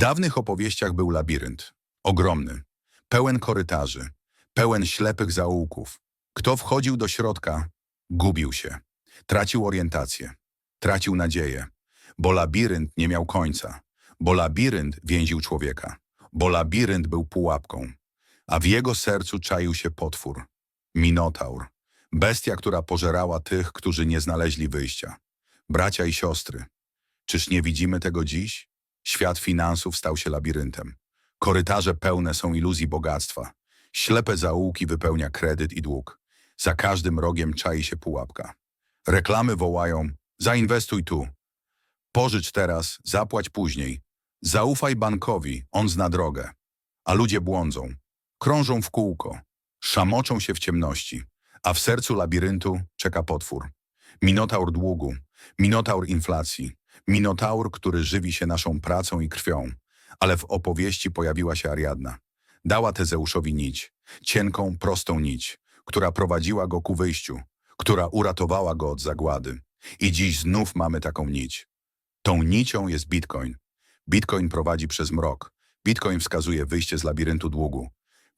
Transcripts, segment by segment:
dawnych opowieściach był labirynt. Ogromny, pełen korytarzy, pełen ślepych zaułków. Kto wchodził do środka, gubił się. Tracił orientację, tracił nadzieję, bo labirynt nie miał końca, bo labirynt więził człowieka, bo labirynt był pułapką, a w jego sercu czaił się potwór, minotaur, bestia, która pożerała tych, którzy nie znaleźli wyjścia. Bracia i siostry, czyż nie widzimy tego dziś? Świat finansów stał się labiryntem. Korytarze pełne są iluzji bogactwa. Ślepe zaułki wypełnia kredyt i dług. Za każdym rogiem czai się pułapka. Reklamy wołają, zainwestuj tu. Pożycz teraz, zapłać później. Zaufaj bankowi, on zna drogę. A ludzie błądzą, krążą w kółko, szamoczą się w ciemności, a w sercu labiryntu czeka potwór. Minotaur długu, minotaur inflacji, minotaur, który żywi się naszą pracą i krwią. Ale w opowieści pojawiła się Ariadna. Dała Tezeuszowi nić, cienką, prostą nić, która prowadziła go ku wyjściu, która uratowała go od zagłady. I dziś znów mamy taką nić. Tą nicią jest Bitcoin. Bitcoin prowadzi przez mrok. Bitcoin wskazuje wyjście z labiryntu długu.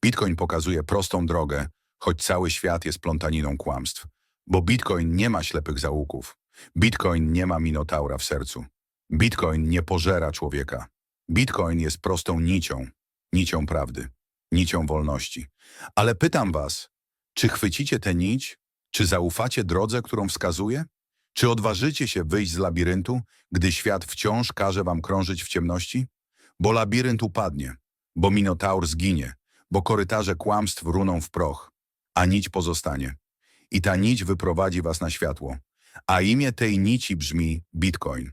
Bitcoin pokazuje prostą drogę, choć cały świat jest plątaniną kłamstw. Bo Bitcoin nie ma ślepych zaułków. Bitcoin nie ma minotaura w sercu. Bitcoin nie pożera człowieka. Bitcoin jest prostą nicią, nicią prawdy, nicią wolności. Ale pytam was, czy chwycicie tę nić? Czy zaufacie drodze, którą wskazuje? Czy odważycie się wyjść z labiryntu, gdy świat wciąż każe wam krążyć w ciemności? Bo labirynt upadnie, bo minotaur zginie, bo korytarze kłamstw runą w proch, a nić pozostanie. I ta nić wyprowadzi was na światło. A imię tej nici brzmi Bitcoin.